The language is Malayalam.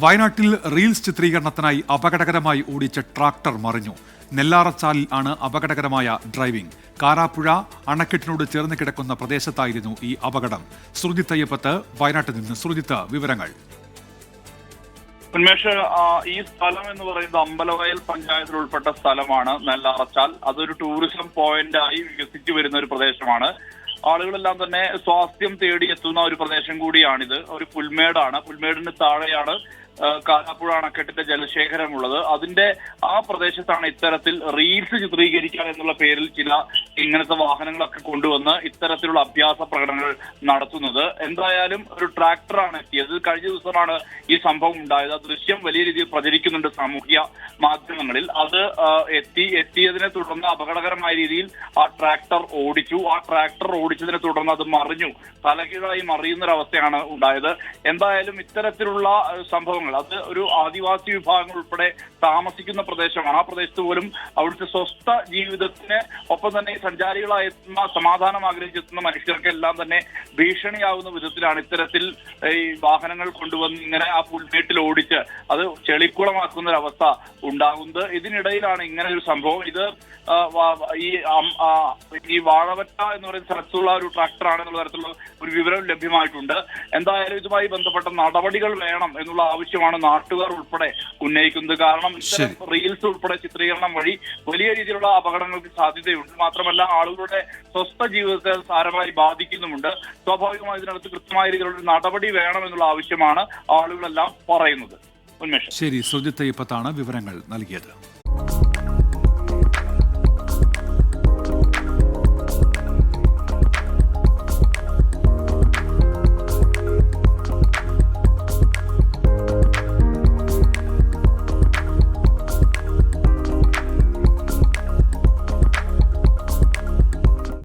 വയനാട്ടിൽ റീൽസ് ചിത്രീകരണത്തിനായി അപകടകരമായി ഓടിച്ച ട്രാക്ടർ മറിഞ്ഞു. നെല്ലാറച്ചാലിൽ ആണ് അപകടകരമായ ഡ്രൈവിംഗ്. കാരാപ്പുഴ അണക്കെട്ടിനോട് ചേർന്ന് കിടക്കുന്ന പ്രദേശത്തായിരുന്നു ഈ അപകടം. ശ്രുതിത്ത് അയ്യപ്പത്ത് വയനാട്ടിൽ നിന്ന് ശ്രുതിത്ത് വിവരങ്ങൾ. ഉന്മേഷ് ഈ സ്ഥലം എന്ന് പറയുന്നത് അമ്പലവയൽ പഞ്ചായത്തിൽ ഉൾപ്പെട്ട സ്ഥലമാണ് നെല്ലാറച്ചാൽ. അതൊരു ടൂറിസം പോയിന്റായി വികസിച്ചു വരുന്ന ഒരു പ്രദേശമാണ്. ആളുകളെല്ലാം തന്നെ സ്വാസ്ഥ്യം തേടി എത്തുന്ന ഒരു പ്രദേശം കൂടിയാണിത്. ഒരു പുൽമേടാണ്. പുൽമേടിന് താഴെയാണ് കാലാപ്പുഴ അണക്കെട്ടിന്റെ ജലശേഖരമുള്ളത്. അതിന്റെ ആ പ്രദേശത്താണ് ഇത്തരത്തിൽ റീൽസ് ചിത്രീകരിക്കാൻ എന്നുള്ള പേരിൽ ചില ഇങ്ങനത്തെ വാഹനങ്ങളൊക്കെ കൊണ്ടുവന്ന് ഇത്തരത്തിലുള്ള അഭ്യാസ പ്രകടനങ്ങൾ നടത്തുന്നത്. എന്തായാലും ഒരു ട്രാക്ടറാണ് എത്തിയത്. കഴിഞ്ഞ ദിവസമാണ് ഈ സംഭവം ഉണ്ടായത്. ദൃശ്യം വലിയ രീതിയിൽ പ്രചരിക്കുന്നുണ്ട് സാമൂഹ്യ മാധ്യമങ്ങളിൽ. അത് എത്തി എത്തിയതിനെ തുടർന്ന് അപകടകരമായ രീതിയിൽ ആ ട്രാക്ടർ ഓടിച്ചു. ആ ട്രാക്ടർ ഓടിച്ചതിനെ തുടർന്ന് അത് മറിഞ്ഞു. തലകീഴായി മറിയുന്ന ഒരു അവസ്ഥയാണ് ഉണ്ടായത്. എന്തായാലും ഇത്തരത്തിലുള്ള സംഭവങ്ങൾ അത് ഒരു ആദിവാസി വിഭാഗങ്ങൾ ഉൾപ്പെടെ താമസിക്കുന്ന പ്രദേശമാണ്. ആ പ്രദേശത്ത് പോലും അവിടുത്തെ സ്വസ്ഥ ജീവിതത്തിന് ഒപ്പം തന്നെ സഞ്ചാരികളായി സമാധാനം ആഗ്രഹിച്ചെത്തുന്ന മനുഷ്യർക്കെല്ലാം തന്നെ ഭീഷണിയാവുന്ന വിധത്തിലാണ് ഇത്തരത്തിൽ ഈ വാഹനങ്ങൾ കൊണ്ടുവന്ന് ഇങ്ങനെ ആ പുൽമേട്ടിൽ ഓടിച്ച് അത് ചെളിക്കുളമാക്കുന്ന ഒരു അവസ്ഥ ഉണ്ടാകുന്നത്. ഇതിനിടയിലാണ് ഇങ്ങനെ ഒരു സംഭവം. ഇത് ഈ ഈ വാഴവറ്റ എന്ന് പറയുന്ന സ്ഥലത്തുള്ള ഒരു ട്രാക്ടറാണ് എന്നുള്ള തരത്തിലുള്ള ഒരു വിവരം ലഭ്യമായിട്ടുണ്ട്. എന്തായാലും ഇതുമായി ബന്ധപ്പെട്ട നടപടികൾ വേണം എന്നുള്ള ആവശ്യമാണ് നാട്ടുകാർ ഉൾപ്പെടെ ഉന്നയിക്കുന്നത്. കാരണം ഇത്തരം റീൽസ് ഉൾപ്പെടെ ചിത്രീകരണം വഴി വലിയ രീതിയിലുള്ള അപകടങ്ങൾക്ക് സാധ്യതയുണ്ട്. മാത്രമല്ല ആളുകളുടെ സ്വസ്ഥ ജീവിതത്തെ സാരമായി ബാധിക്കുന്നുമുണ്ട്. സ്വാഭാവികമായി ഇതിനകത്ത് കൃത്യമായ രീതിയിലുള്ള നടപടി വേണമെന്നുള്ള ആവശ്യമാണ് ആളുകളെല്ലാം പറയുന്നത്. ഉന്മേഷം. ശരി സുജിത്ത് ഇപ്പത്താണ് വിവരങ്ങൾ നൽകിയത്.